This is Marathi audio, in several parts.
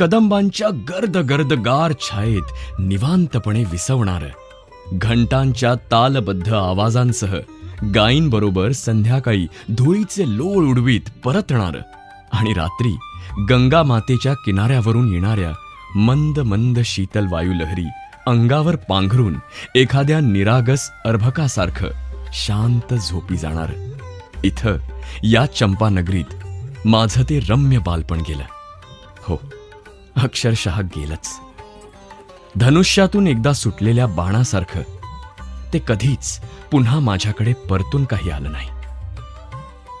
कदंबांच्या गर्द गर्द गार छायेत निवांतपणे विसवणार. घंटांच्या तालबद्ध आवाजांसह गायींबरोबर संध्याकाळी धुळीचे लोळ उडवीत परतणार. आणि रात्री गंगा मातेच्या किनाऱ्यावरून येणाऱ्या मंद मंद शीतल वायुलहरी अंगावर पांघरून एखाद्या निरागस अर्भकासारखं शांत झोपी जाणार. इथं या चंपानगरीत माझं ते रम्य बालपण गेलं. हो. अक्षरशः गेलंच. धनुष्यातून एकदा सुटलेल्या बाणासारखं ते कधीच पुन्हा माझ्याकडे परतून काही आलं नाही.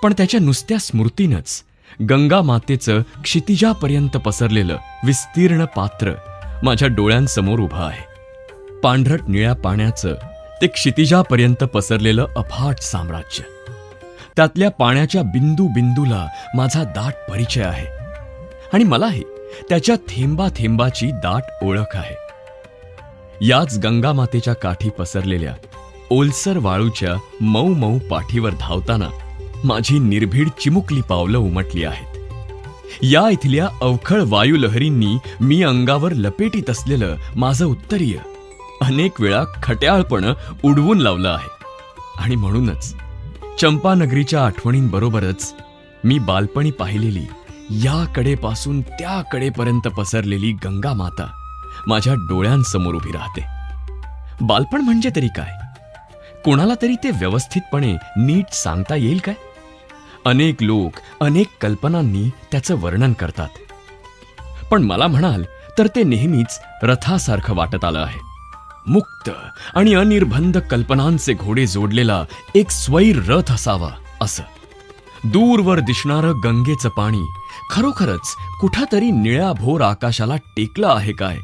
पण त्याच्या नुसत्या स्मृतीनंच गंगा मातेचं क्षितिजापर्यंत पसरलेलं विस्तीर्ण पात्र माझ्या डोळ्यांसमोर उभं आहे. पांढरट निळ्या पाण्याचं ते क्षितिजापर्यंत पसरलेलं अफाट साम्राज्य. त्यातल्या पाण्याच्या बिंदू बिंदूला माझा दाट परिचय आहे. आणि मलाही त्याच्या थेंबा थेंबाची दाट ओळख आहे. याच गंगा मातेच्या काठी पसरलेल्या ओलसर वाळूच्या मऊ मऊ पाठीवर धावताना माझी निर्भीड चिमुकली पावलं उमटली आहेत. या इथल्या अवखळ वायुलहरींनी मी अंगावर लपेटीत असलेलं माझं उत्तरीय अनेक वेळा खट्याळपणं उडवून लावलं आहे. आणि म्हणूनच चंपानगरीच्या आठवणींबरोबरच मी बालपणी पाहिलेली या कडेपासून त्या कडेपर्यंत पसरलेली गंगा माता माझ्या डोळ्यांसमोर उभी राहते. बालपण म्हणजे तरी काय? कोणाला तरी ते व्यवस्थितपणे नीट सांगता येईल काय? अनेक लोक अनेक कल्पनांनी त्याचं वर्णन करतात. पण मला म्हणाल तर ते नेहमीच रथासारखं वाटत आलं आहे. मुक्त आणि अनिर्बंध कल्पनांचे घोडे जोडलेला एक स्वैर रथ असावा असं. दूरवर दिसणारं गंगेचं पाणी खरोखरच कुठातरी निळ्या भोर आकाशाला टेकला आहे काय?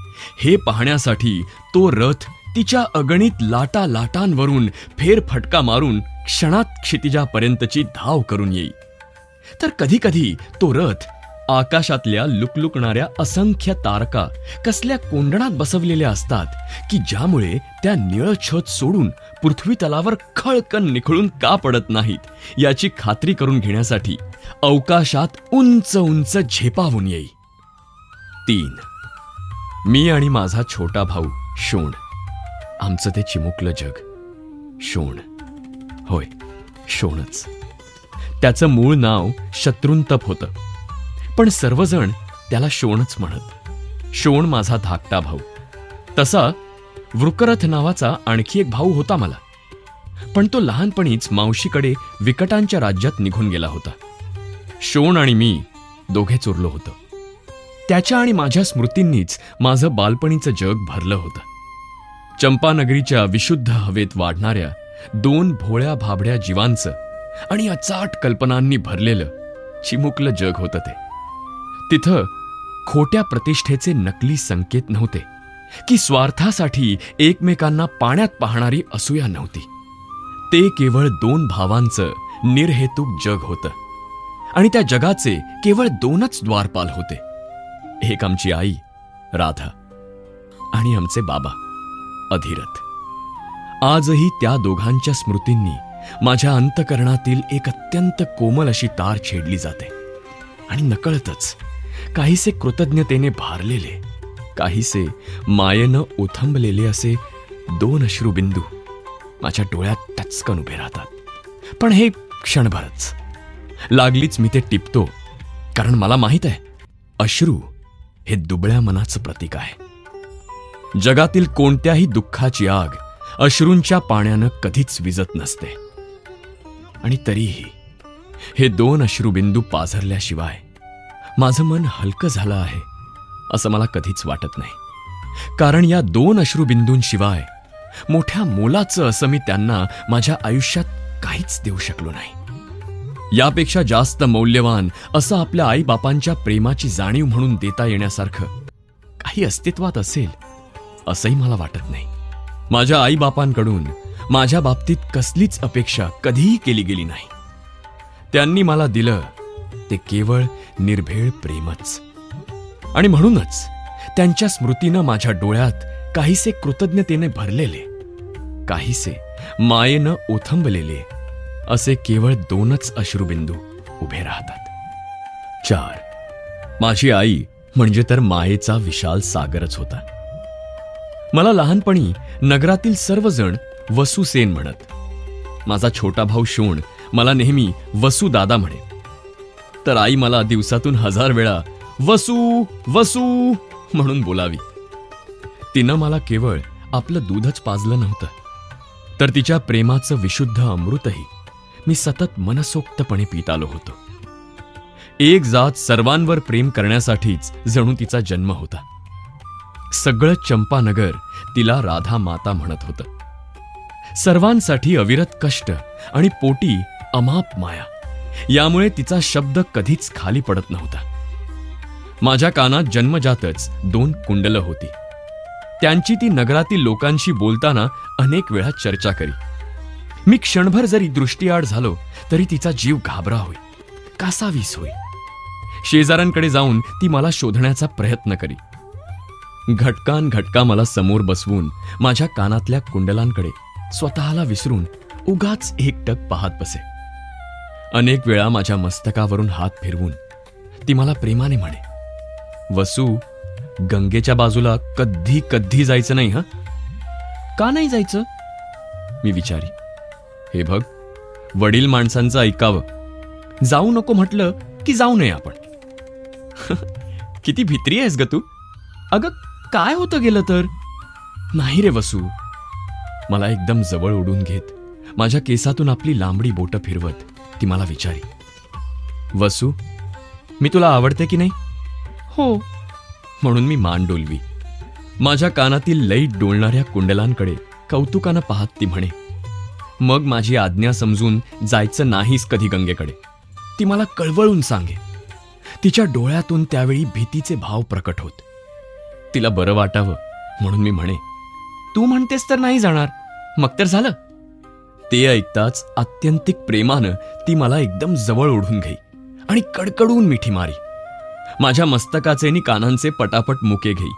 हे पाहण्यासाठी तो रथ तिच्या अगणित लाटा लाटांवरून फेरफटका मारून क्षणात क्षितिजापर्यंतची धाव करून येई. तर कधी कधी तो रथ आकाशातल्या लुकलुकणाऱ्या असंख्य तारका कसल्या कोंडणात बसवलेल्या असतात की ज्यामुळे त्या निळ छत सोडून पृथ्वी तलावर खळकन निखळून का पडत नाहीत याची खात्री करून घेण्यासाठी अवकाशात उंच उंच झेपावून येई. तीन मी आणि माझा छोटा भाऊ शोण. आमचं ते चिमुकलं जग. शोण. होय शोणच. त्याचं मूळ नाव शत्रुंतप होतं. पण सर्वजण त्याला शोणच म्हणत. शोण माझा धाकटा भाऊ. तसा वृकरथ नावाचा आणखी एक भाऊ होता मला. पण तो लहानपणीच मावशीकडे विकटांच्या राज्यात निघून गेला होता. शोण आणि मी दोघे चुरलो होतो. त्याच्या आणि माझ्या स्मृतींनीच माझं बालपणीचं जग भरलं होतं. चंपानगरीच्या विशुद्ध हवेत वाढणाऱ्या दोन भोळ्या भाबड्या जीवांचं आणि अचाट कल्पनांनी भरलेलं चिमुकलं जग होतं ते. तिथं खोट्या प्रतिष्ठेचे नकली संकेत नव्हते की स्वार्थासाठी एकमेकांना पाण्यात पाहणारी असूया नव्हती. ते केवळ दोन भावांचं निर्हेतुक जग होतं. आणि त्या जगाचे केवळ दोनच द्वारपाल होते. एक आमची आई राधा आणि आमचे बाबा अधिरथ. आजही त्या दोघांच्या स्मृतींनी माझ्या अंतकरणातील एक अत्यंत कोमल अशी तार छेडली जाते. आणि नकळतच काहीसे कृतज्ञतेने भारलेले काहीसे मायेनं उथंबलेले असे दोन अश्रुबिंदू माझ्या डोळ्यात टचकन उभे राहतात. पण हे क्षणभरच लागलीच मी ते टिपतो. कारण मला माहीत आहे अश्रू हे दुबळ्या मनाचं प्रतीक आहे. जगातील कोणत्याही दुःखाची आग अश्रूंच्या पाण्यानं कधीच विजत नसते. आणि तरीही हे दोन अश्रुबिंदू पाझरल्याशिवाय माझं मन हलकं झालं आहे असं मला कधीच वाटत नाही. कारण या दोन अश्रुबिंदूंशिवाय मोठ्या मोलाचं असं मी त्यांना माझ्या आयुष्यात काहीच देऊ शकलो नाही. यापेक्षा जास्त मौल्यवान असं आपल्या आईबापांच्या प्रेमाची जाणीव म्हणून देता येण्यासारखं काही अस्तित्वात असेल असंही मला वाटत नाही. माझ्या आईबापांकडून माझ्या बाबतीत कसलीच अपेक्षा कधीही केली गेली नाही. त्यांनी मला दिलं ते केवळ निर्भेळ प्रेमच. आणि म्हणूनच त्यांच्या स्मृतीनं माझ्या डोळ्यात काहीसे कृतज्ञतेने भरलेले काहीसे मायेनं ओथंबलेले असे केवळ दोनच अश्रुबिंदू उभे राहतात. चार. माझी आई म्हणजे तर मायेचा विशाल सागरच होता. मला लहानपणी नगरातील सर्वजण वसुसेन म्हणत. माझा छोटा भाऊ शोण मला नेहमी वसुदादा म्हणे. तर आई मला दिवसातून हजार वेळा वसू वसू म्हणून बोलावी. तिनं मला केवळ आपलं दूधच पाजलं नव्हतं. तर तिच्या प्रेमाचं विशुद्ध अमृतही मी सतत मनसोक्तपणे पित आलो होतो. एक जात सर्वांवर प्रेम करण्यासाठीच जणू तिचा जन्म होता. सगळं चंपानगर तिला राधा माता म्हणत होतं. सर्वांसाठी अविरत कष्ट आणि पोटी अमाप माया यामुळे तिचा शब्द कधीच खाली पडत नव्हता. माझ्या कानात जन्मजातच दोन कुंडलं होती. त्यांची ती नगरातील लोकांशी बोलताना अनेक वेळा चर्चा करी. मी क्षणभर जरी दृष्टीआड झालो तरी तिचा जीव घाबरा होई कासावीस होई शेजाऱ्यांकडे जाऊन ती मला शोधण्याचा प्रयत्न करी घटकान घटका मला समोर बसवून माझ्या कानातल्या कुंडलांकडे स्वतःला विसरून उगाच एकटक पाहत बसे. अनेक वेळा माझ्या मस्तकावरून हात फिरवून ती मला प्रेमाने म्हणे वसू गंगेच्या बाजूला कधी कधी जायचं नाही ह? का नाही जायचं? मी विचारी. हे बघ वडील माणसांचं ऐकावं. जाऊ नको म्हटलं की जाऊ नये आपण. किती भित्री आहेस ग तू. अगं काय होतं गेलं तर? नाही रे वसू. मला एकदम जवळ ओढून घेत माझ्या केसातून आपली लांबडी बोटं फिरवत ती मला विचारी. वसू मी तुला आवडते की नाही? हो. म्हणून मी मान डोलवी. माझ्या कानातील लईट डोलणाऱ्या कुंडलांकडे कौतुकानं पाहत ती म्हणे मग माझी आज्ञा समजून जायचं नाहीस कधी गंगेकडे. ती मला कळवळून सांगे. तिच्या डोळ्यातून त्यावेळी भीतीचे भाव प्रकट होत. तिला बरं वाटावं म्हणून मी म्हणे तू म्हणतेस तर नाही जाणार. मग तर झालं. ते ऐकताच आत्यंतिक प्रेमानं ती मला एकदम जवळ ओढून घेई आणि कडकडून मिठी मारी. माझ्या मस्तकाचे आणि कानांचे पटापट मुके घेई.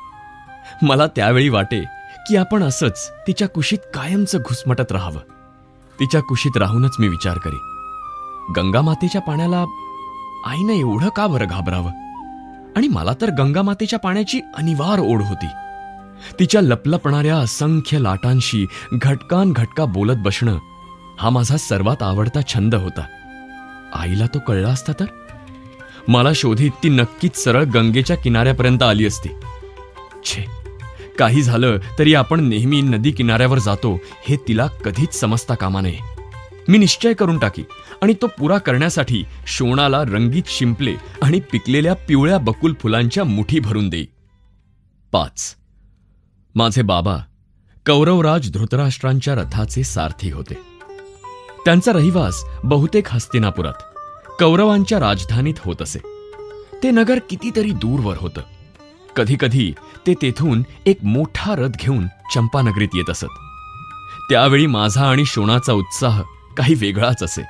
मला त्यावेळी वाटे की आपण असंच तिच्या कुशीत कायमचं घुसमटत राहावं. तिच्या कुशीत राहूनच मी विचार करी. गंगामातेच्या पाण्याला आईनं एवढं का बरं घाबरावं? आणि मला तर गंगामातेच्या पाण्याची अनिवार्य ओढ होती. तिच्या लपलपणाऱ्या असंख्य लाटांशी घटकान घटका बोलत बसणं हा माझा सर्वात आवडता छंद होता. आईला तो कळला असता तर? मला शोधित ती नक्कीच सरळ गंगेच्या किनाऱ्यापर्यंत आली असती. छे! काही झालं तरी आपण नेहमी नदी किनाऱ्यावर जातो हे तिला कधीच समजता कामा नये. मी निश्चय करून टाकी आणि तो पुरा करण्यासाठी शोणाला रंगीत शिंपले आणि पिकलेल्या पिवळ्या बकुल फुलांच्या मुठी भरून देई पाच. माझे बाबा कौरवराज धृतराष्ट्रांच्या रथाचे सारथी होते. त्यांचा रहिवास बहुतेक हस्तिनापुरात कौरवांच्या राजधानीत होत असे. ते नगर कितीतरी दूरवर होतं. कधी कधी ते तेथून एक मोठा रथ घेऊन चंपानगरीत येत असत. त्यावेळी माझा आणि शोणाचा उत्साह काही वेगळाच असे.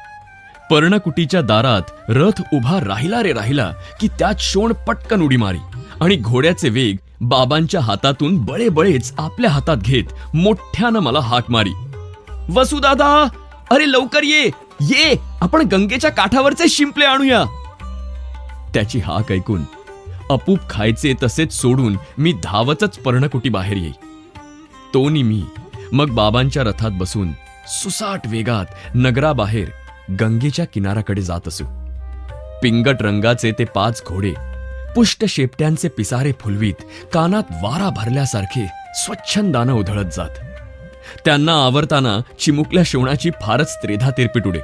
पर्णकुटीच्या दारात रथ उभा राहिला रे राहिला की त्यात शोण पटकन उडी मारी आणि घोड्याचे वेग बाबांच्या हातातून बळे बळेच आपल्या हातात घेत मोठ्यानं मला हाक मारी. वसुदादा अरे लवकर ये ये आपण गंगेच्या काठावरचे शिंपले आणूया. त्याची हाक ऐकून अपूप खायचे तसेच सोडून मी धावतच पर्णकुटी बाहेर येई. तोनी मी. मग बाबांच्या रथात बसून सुसाट वेगात नगराबाहेर गंगेच्या किनाऱ्याकडे जात असू. पिंगट रंगाचे ते पाच घोडे पुष्ट शेपट्यांचे पिसारे फुलवीत कानात वारा भरल्यासारखे स्वच्छंदानं उधळत जात. त्यांना आवरताना चिमुकल्या शिवणाची फारच त्रेधा तिरपिट उडे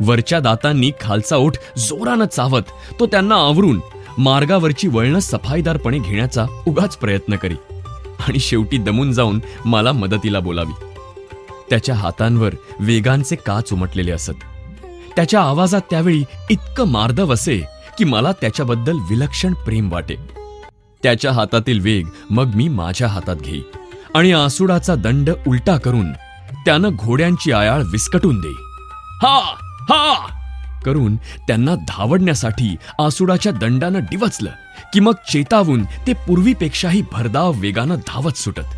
वरच्या दातांनी खालचा ओठ जोरानं चावत तो त्यांना आवरून मार्गावरची वळणं सफाईदारपणे घेण्याचा उगाच प्रयत्न करी. आणि शेवटी दमून जाऊन मला मदतीला बोलावी. त्याच्या हातांवर वेगांचे काच उमटलेले असत. त्याच्या आवाजात त्यावेळी इतकं मार्दव असे की मला त्याच्याबद्दल विलक्षण प्रेम वाटे. त्याच्या हातातील वेग मग मी माझ्या हातात घेई. आणि आसुडाचा दंड उलटा करून त्यानं घोड्यांची आयाळ विस्कटून देई. हा! हा! करून त्यांना धावडण्यासाठी आसुडाच्या दंडानं डिवचलं की मग चेतावून ते पूर्वीपेक्षाही भरधाव वेगानं धावत सुटत.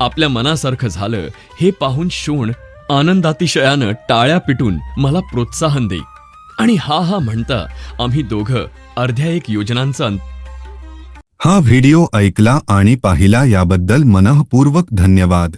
आपल्या मनासारखं झालं हे पाहून शोण आनंदातिशयानं टाळ्या पिटून मला प्रोत्साहन देई आणि हा हा म्हणता आम्ही दोघं अर्ध्या एक योजनांचं हा व्हिडिओ ऐकला आणि पाहिला याबद्दल मनःपूर्वक धन्यवाद.